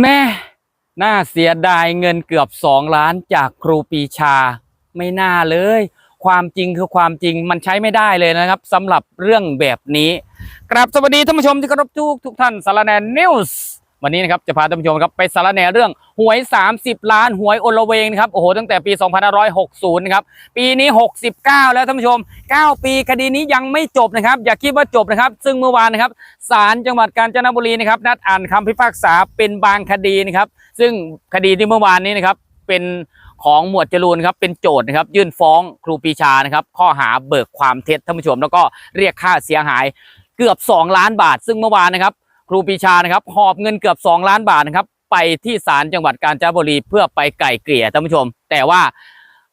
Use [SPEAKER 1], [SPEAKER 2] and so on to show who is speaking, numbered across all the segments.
[SPEAKER 1] แม่น่าเสียดายเงินเกือบสองล้านจากครูปีชา ไม่น่าเลย ความจริงคือความจริงมันใช้ไม่ได้เลยนะครับสำหรับเรื่องแบบนี้กราบสวัสดีท่านผู้ชมที่เคารพทุกทุกท่านสารแนนนิวส์ วันนี้นะครับจะพาท่านผู้ชมครับไปสารแนเรื่องหวย 30 ล้านหวยโอลเวงนะครับโอ้โหตั้งแต่ปี 2560นะครับปีนี้ 69 แล้วท่านผู้ชม 9 ปีคดีนี้ยังไม่จบนะครับ อย่าคิดว่าจบนะครับ ซึ่งเมื่อวานนะครับศาลจังหวัดกาญจนบุรีนะครับนัดอ่านคำพิพากษาเป็นบางคดีนะครับ ซึ่งคดีที่เมื่อวานนี้นะครับเป็นของหมวดจรูนครับเป็นโจทย์นะครับยื่นฟ้องครูปีชานะครับข้อหาเบิกความเท็จท่านผู้ชมแล้วก็เรียกค่าเสียหายเกือบ 2 ล้านบาท ซึ่งเมื่อวานนะครับ ครูปีชานะครับหอบเงินเกือบ 2 ล้านบาทนะครับ ไปที่ศาลจังหวัดกาญจนบุรีเพื่อไปไก่เกลี่ยท่านผู้ชม แต่ว่า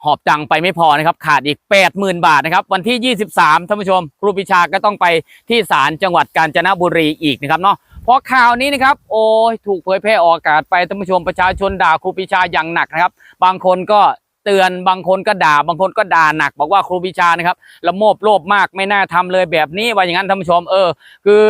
[SPEAKER 1] หอบตังไปไม่พอนะครับขาดอีก 80,000 บาทนะครับวันที่ 23ท่านผู้ชม ครูปีชาก็ต้องไปที่ศาลจังหวัดกาญจนบุรีอีกนะครับเนาะเพราะข่าวนี้นะครับโอ้ยถูกเผยแพร่ออกอากาศไปท่านผู้ชมประชาชนด่าครูปีชาอย่างหนักนะครับ บางคนก็เตือนบางคนก็ด่าบางคนก็ด่าหนัก บอกว่าครูปีชานะครับละโมบโลภมากไม่น่าทำเลยแบบนี้ว่าอย่างนั้นท่านผู้ชมเออ คือ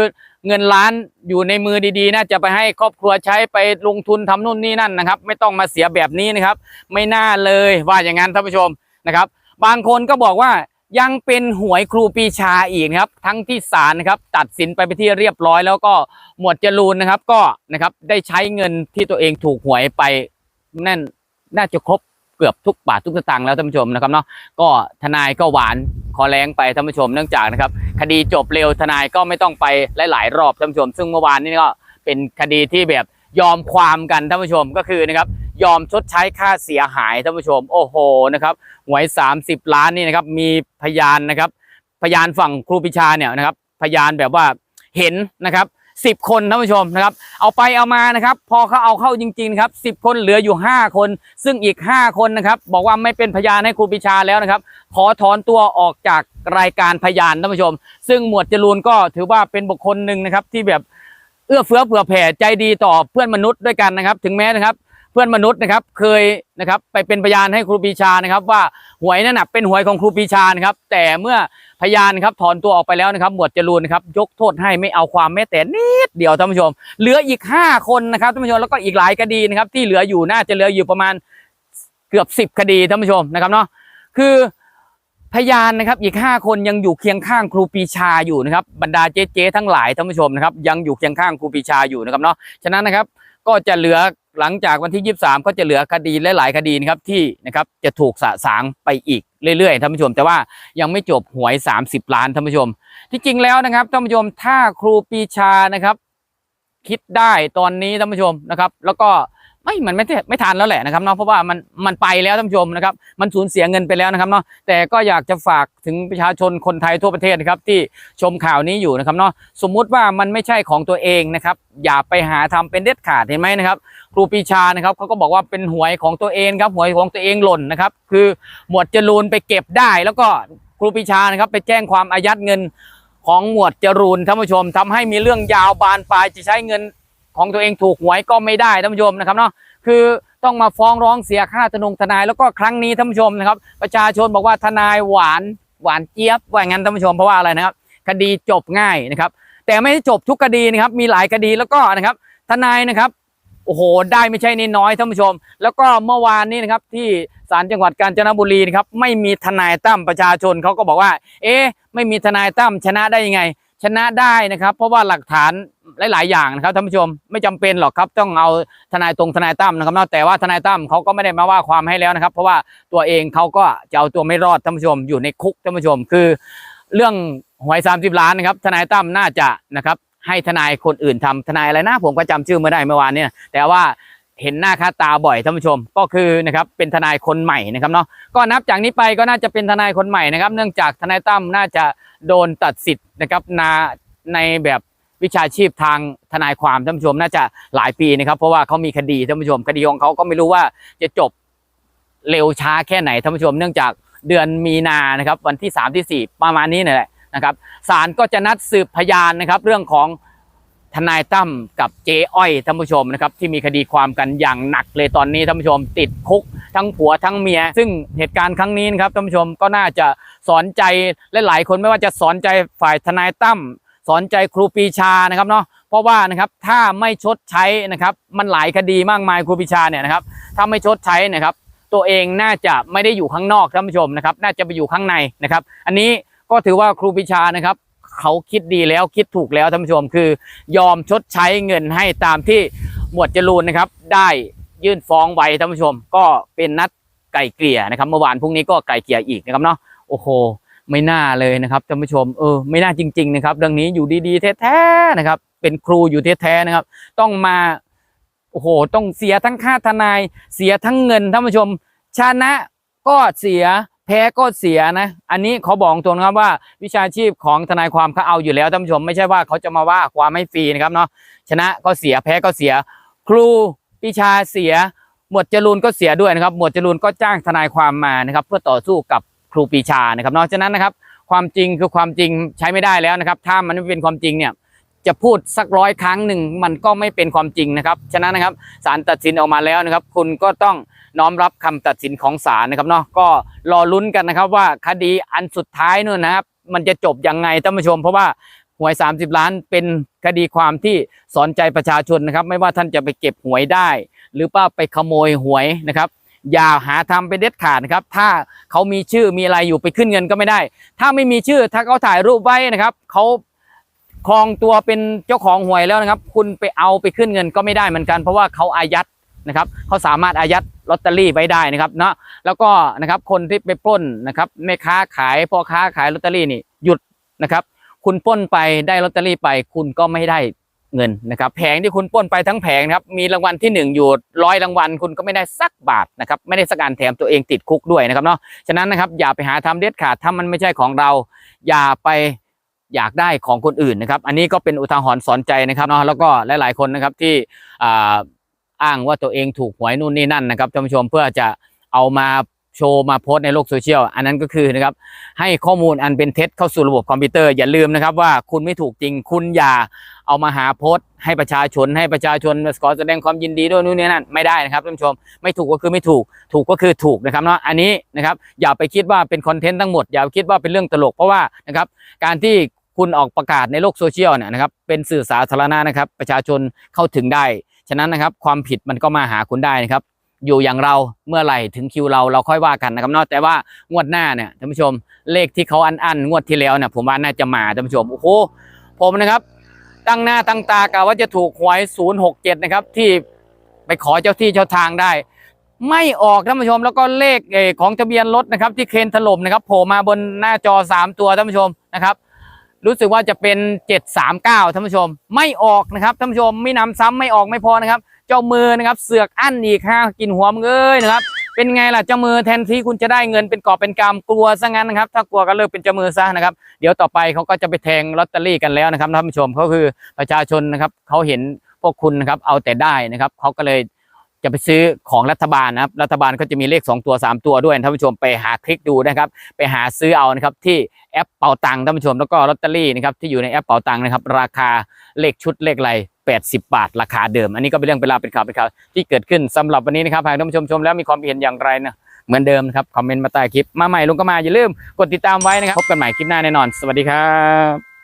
[SPEAKER 1] เงินล้านอยู่ในมือดีๆ น่าจะไปให้ครอบครัวใช้ไปลงทุนทำนู่นนี่นั่นนะครับ ไม่ต้องมาเสียแบบนี้นะครับ ไม่น่าเลยว่าอย่างนั้นท่านผู้ชมนะครับ บางคนก็บอกว่ายังเป็นหวยครูปีชาอีกนะครับ ทั้งที่ศาลนะครับตัดสินไปไปที่เรียบร้อย แล้วก็หมวดจรูนนะครับ ก็นะครับได้ใช้เงินที่ตัวเองถูกหวยไปนั่นน่าจะครบเกือบทุกบาททุกสตางค์แล้วท่านผู้ชมนะครับเนาะก็ทนายก็หวานคอแรงไปท่านผู้ชมเนื่องจากนะครับ คดีจบเร็วทนายก็ไม่ต้องไปหลาย ๆ รอบท่านผู้ชม ซึ่งเมื่อวานนี้ก็เป็นคดีที่แบบยอมความกันท่านผู้ชมก็คือนะครับยอมชดใช้ค่าเสียหายท่านผู้ชม โอ้โหนะครับหวย 30 ล้านนี่นะครับมีพยานนะครับ พยานฝั่งครูปิชาเนี่ยนะครับ พยานแบบว่าเห็นนะครับ สิบคนท่านผู้ชมนะครับ เอาไปเอามานะครับ พอเขาเอาเข้าจริงๆครับสิบคนเหลืออยู่ 5 คน ซึ่งอีก 5 คนนะครับ บอกว่าไม่เป็นพยานให้ครูปรีชาแล้วนะครับ ขอถอนตัวออกจากรายการพยานท่านผู้ชม ซึ่งหมวดจรูนก็ถือว่าเป็นบุคคลหนึ่งนะครับที่แบบเอื้อเฟื้อเผื่อแผ่ใจดีต่อเพื่อนมนุษย์ด้วยกันนะครับ ถึงแม้นะครับเพื่อนมนุษย์นะครับเคยนะครับไปเป็นพยานให้ครูปีชานะครับ ว่าหวยนั่นนะเป็นหวยของครูปีชานะครับ แต่เมื่อ พยานครับถอนตัวออกไปแล้วนะครับหมวดจรูนนะครับยกโทษให้ไม่เอาความแม้แต่นิดเดียวท่านผู้ชม เหลืออีก 5 คนนะครับท่านผู้ชมแล้วก็อีกหลายคดีนะครับที่เหลืออยู่น่าจะเหลืออยู่ประมาณเกือบ 10 คดีท่านผู้ชมนะครับเนาะคือพยานนะครับอีก 5 คนยังอยู่เคียงข้างครูปีชาอยู่นะครับบรรดาเจ๊ๆทั้งหลายท่านผู้ชมนะครับยังอยู่เคียงข้างครูปีชาอยู่นะครับเนาะฉะนั้นนะครับก็จะเหลือ หลังจากวันที่ 23 ก็จะเหลือคดีหลาย ๆ คดีนะครับที่นะครับจะถูกสะสางไปอีกเรื่อย ๆ ท่านผู้ชม แต่ว่ายังไม่จบหวย 30 ล้านท่านผู้ชม ที่จริงแล้วนะครับท่านผู้ชมถ้าครูปีชานะครับ คิดได้ตอนนี้ท่านผู้ชมนะครับ แล้วก็ ไม่มันไม่ไม่ทันแล้วแหละนะครับเนาะเพราะว่ามันมันไปแล้วท่านผู้ชมนะครับ มันสูญเสียเงินไปแล้วนะครับเนาะแต่ก็อยากจะฝากถึงประชาชนคนไทยทั่วประเทศนะครับที่ชมข่าวนี้อยู่นะครับเนาะสมมุติว่ามันไม่ใช่ของตัวเองนะครับอย่าไปหาทำเป็นเด็ดขาดเห็นไหมนะครับครูปีชานะครับเขาก็บอกว่าเป็นหวยของตัวเองครับหวยของตัวเองหล่นนะครับคือหมวดจรูนไปเก็บได้ แล้วก็ครูปีชานะครับไปแจ้งความอายัดเงินของหมวดจรูนท่านผู้ชมทำให้มีเรื่องยาวบานปลายจะใช้เงิน ของตัวเองถูกหวยก็ไม่ได้ท่านผู้ชมนะครับเนาะคือต้องมาฟ้องร้องเสียค่าทนงทนายแล้วก็ครั้งนี้ท่านผู้ชมนะครับ ประชาชนบอกว่าทนายหวานหวานเจี๊ยบว่างั้นท่านผู้ชมเพราะว่าอะไรนะครับ คดีจบง่ายนะครับ แต่ไม่ได้จบทุกคดีนะครับ มีหลายคดีแล้วก็นะครับ ทนายนะครับโอ้โห ได้ไม่ใช่น้อยท่านผู้ชม แล้วก็เมื่อวานนี้นะครับที่ศาลจังหวัดกาญจนบุรีนะครับไม่มีทนายตั้มประชาชนเขาก็บอกว่า เอ๊ะไม่มีทนายตั้มชนะได้ยังไง ชนะได้นะครับ เพราะว่าหลักฐานหลาย ๆ อย่างนะครับท่านผู้ชมไม่จำเป็นหรอกครับ ต้องเอาทนายตรงทนายตั้มนะครับนาะแต่ว่าทนายตั้มเขาก็ไม่ได้มาว่าความให้แล้วนะครับ เพราะว่าตัวเองเขาก็จะเอาตัวไม่รอดท่านผู้ชม อยู่ในคุกท่านผู้ชม คือเรื่องหวย30ล้านนะครับทนายตั้มน่าจะนะครับให้ทนายคนอื่นทำทนายอะไรนะผมก็จำชื่อไม่ได้เมื่อวานเนี่ยแต่ว่า เห็นหน้าค่าตาบ่อยท่านผู้ชม ก็คือนะครับเป็นทนายคนใหม่นะครับเนาะก็นับจากนี้ไปก็น่าจะเป็นทนายคนใหม่นะครับ เนื่องจากทนายตั้มน่าจะโดนตัดสิทธิ์นะครับนาในแบบวิชาชีพทางทนายความท่านผู้ชมน่าจะหลายปีนะครับ เพราะว่าเขามีคดีท่านผู้ชม คดีของเขาก็ไม่รู้ว่าจะจบเร็วช้าแค่ไหนท่านผู้ชม เนื่องจากเดือนมีนานะครับ วันที่สามที่สี่ประมาณนี้นี่แหละนะครับศาลก็จะนัดสืบพยานนะครับ เรื่องของ ทนายตั้มกับเจ๊อ้อยท่านผู้ชมนะครับที่มีคดีความกันอย่างหนักเลยตอนนี้ท่านผู้ชมติดคุกทั้งผัวทั้งเมีย ซึ่งเหตุการณ์ครั้งนี้นะครับท่านผู้ชมก็น่าจะสอนใจหลายๆคนไม่ว่าจะสอนใจฝ่ายทนายตั้มสอนใจครูปีชานะครับเนาะเพราะว่านะครับถ้าไม่ชดใช้นะครับมันหลายคดีมากมายครูปีชาเนี่ยนะครับถ้าไม่ชดใช้นะครับตัวเองน่าจะไม่ได้อยู่ข้างนอกท่านผู้ชมนะครับน่าจะไปอยู่ข้างในนะครับ อันนี้ก็ถือว่าครูปีชานะครับ เขาคิดดีแล้วคิดถูกแล้วท่านผู้ชมคือยอมชดใช้เงินให้ตามที่หมวดจรูนนะครับ ได้ยื่นฟ้องไว้ท่านผู้ชม ก็เป็นนัดไก่เกลี่ยนะครับเมื่อวานพรุ่งนี้ก็ไก่เกลี่ยอีกนะครับเนาะโอ้โหไม่น่าเลยนะครับท่านผู้ชมเออไม่น่าจริง ๆ นะครับเรื่องนี้อยู่ดีๆแท้ๆนะครับ เป็นครูอยู่แท้ๆนะครับ ต้องมาโอ้โห ต้องเสียทั้งค่าทนาย เสียทั้งเงินท่านผู้ชม ชนะก็เสีย แพ้ก็เสียนะ อันนี้ขอบอกตรงนครับว่าวิชาชีพของทนายความเขาเอาอยู่แล้วท่านผู้ชมไม่ใช่ว่าเขาจะมาว่าความไม่ฟรีนะครับเนาะชนะก็เสียแพ้ก็เสีย ครูปิชาเสีย หมวดจรูนก็เสียด้วยนะครับ หมวดจรูนก็จ้างทนายความมานะครับ เพื่อต่อสู้กับครูปีชานะครับนอกจากนั้นนะครับ ความจริงคือความจริงใช้ไม่ได้แล้วนะครับ ถ้ามันไม่เป็นความจริงเนี่ยจะพูดสักร้อยครั้งหนึ่งมันก็ไม่เป็นความจริงนะครับฉะนั้นนะครับศาลตัดสินออกมาแล้วนะครับ คุณก็ต้อง น้อมรับคำตัดสินของศาลนะครับเนาะก็รอลุ้นกันนะครับว่าคดีอันสุดท้ายนู่นนะครับ มันจะจบยังไงท่านผู้ชม เพราะว่าหวย 30 ล้านเป็นคดีความที่สอนใจประชาชนนะครับ ไม่ว่าท่านจะไปเก็บหวยได้ หรือว่าไปขโมยหวยนะครับ อย่าหาทำไปเด็ดขาดนะครับ ถ้าเขามีชื่อมีอะไรอยู่ไปขึ้นเงินก็ไม่ได้ ถ้าไม่มีชื่อถ้าเขาถ่ายรูปไว้นะครับเขาครองตัวเป็นเจ้าของหวยแล้วนะครับ คุณไปเอาไปขึ้นเงินก็ไม่ได้เหมือนกัน เพราะว่าเขาอายัดนะครับเขาสามารถอายัด ลอตเตอรี่ไว้ได้นะครับเนาะแล้วก็นะครับคนที่ไปปล้นนะครับแม่ค้าขายพ่อค้าขายลอตเตอรี่นี่หยุดนะครับ คุณปล้นไปได้ลอตเตอรี่ไป คุณก็ไม่ได้เงินนะครับแผงที่คุณปล้นไปทั้งแผงนะครับมีรางวัลที่หนึ่งอยู่ร้อยรางวัลคุณก็ไม่ได้สักบาทนะครับไม่ได้สักการแถมตัวเองติดคุกด้วยนะครับเนาะฉะนั้นนะครับอย่าไปหาทำเด็ดขาดถ้ามันไม่ใช่ของเรา อย่าไปอยากได้ของคนอื่นนะครับ อันนี้ก็เป็นอุทาหรณ์สอนใจนะครับเนาะแล้วก็หลาย ๆ คนนะครับที่ อ้างว่าตัวเองถูกหวยนู่นนี่นั่นนะครับท่านผู้ชมเพื่อจะเอามาโชว์มาโพสในโลกโซเชียลอันนั้นก็คือนะครับให้ข้อมูลอันเป็นเท็จเข้าสู่ระบบคอมพิวเตอร์อย่าลืมนะครับว่าคุณไม่ถูกจริงคุณอย่าเอามาหาโพสให้ประชาชน ให้ประชาชนขอแสดงความยินดีด้วยนู่นนี่นั่นไม่ได้นะครับท่านผู้ชมไม่ถูกก็คือไม่ถูกถูกก็คือถูกนะครับเนาะอันนี้นะครับอย่าไปคิดว่าเป็นคอนเทนต์ทั้งหมดอย่าไปคิดว่าเป็นเรื่องตลกเพราะว่านะครับการที่คุณออกประกาศในโลกโซเชียลเนี่ยนะครับเป็นสื่อสาธารณะนะครับประชาชนเข้าถึงได้ ฉะนั้นนะครับความผิดมันก็มาหาคุณได้นะครับ อยู่อย่างเราเมื่อไหร่ถึงคิวเราเราค่อยว่ากันนะครับนอกแต่ว่างวดหน้าเนี่ยท่านผู้ชมเลขที่เขาอันอันงวดที่แล้วเนี่ยผมว่าน่าจะมาท่านผู้ชมโอ้โหผมนะครับ ตั้งหน้าตั้งตากะว่าจะถูกหวย067นะครับที่ไปขอเจ้าที่เจ้าทางได้ ไม่ออกท่านผู้ชมแล้วก็เลขเอของทะเบียนรถนะครับ ที่เคนถล่มนะครับโผล่มาบนหน้าจอ 3 ตัวท่านผู้ชมนะครับ รู้สึกว่าจะเป็น 739ท่านผู้ชม ไม่ออกนะครับท่านผู้ชมไม่นำซ้ำไม่ออกไม่พอนะครับ เจ้ามือนะครับเสือกอั้นอีกห้ากินหัวมึงเอ้ยนะครับ เป็นไงล่ะเจ้ามือแทนที่คุณจะได้เงินเป็นกอบเป็นกำกลัวซะงั้นนะครับ ถ้ากลัวก็เลิกเป็นเจ้ามือซะนะครับ เดี๋ยวต่อไปเขาก็จะไปแทงลอตเตอรี่กันแล้วนะครับท่านผู้ชมเขาคือประชาชนนะครับเขาเห็นพวกคุณนะครับเอาแต่ได้นะครับเขาก็เลย จะไปซื้อของรัฐบาลนะครับ รัฐบาลก็จะมีเลข 2 ตัว 3 ตัวด้วยท่านผู้ชมไปหาคลิกดูนะครับ ไปหาซื้อเอานะครับที่แอปเป่าตังท่านผู้ชมแล้วก็ลอตเตอรี่นะครับที่อยู่ในแอปเป่าตังนะครับ ราคาเลขชุดเลขไร80 บาท ราคาเดิม อันนี้ก็เป็นเรื่องเป็นราวเป็นข่าวเป็นข่าวที่เกิดขึ้นสำหรับวันนี้นะครับหากท่านผู้ชมชมแล้วมีความเห็นอย่างไรนะเหมือนเดิมนะครับคอมเมนต์มาใต้คลิปมาใหม่ลุงก็มาอย่าลืมกดติดตามไว้นะครับพบกันใหม่คลิปหน้าแน่นอน สวัสดีครับ